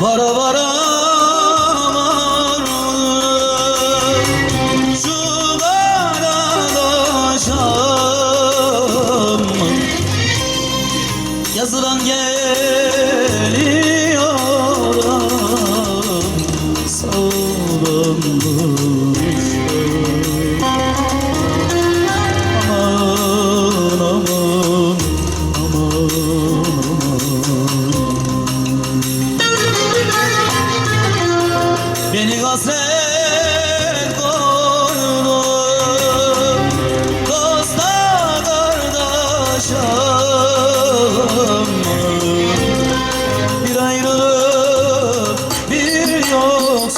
vara vara Yazılan geliyorum Sağ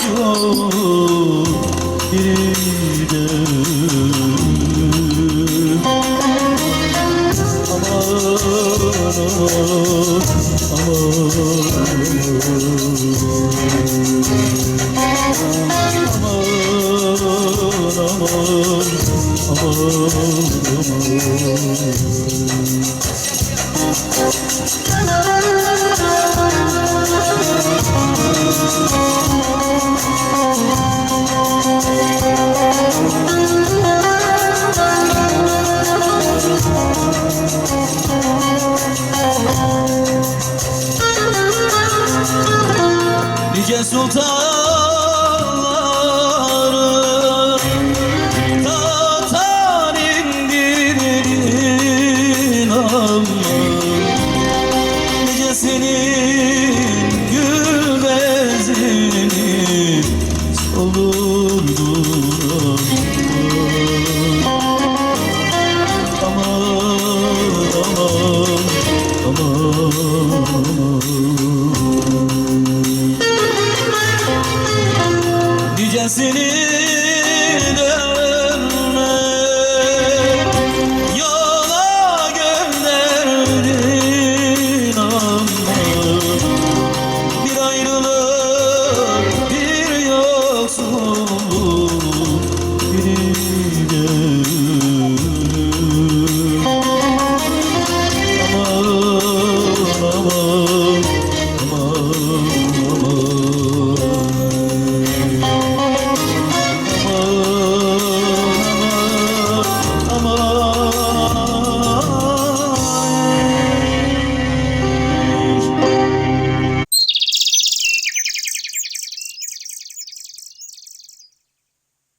yoksun Biri de ölüm Aman Nice sultanları Tahttan indirdin ama Nice senin gül bezini Soldurdun seni.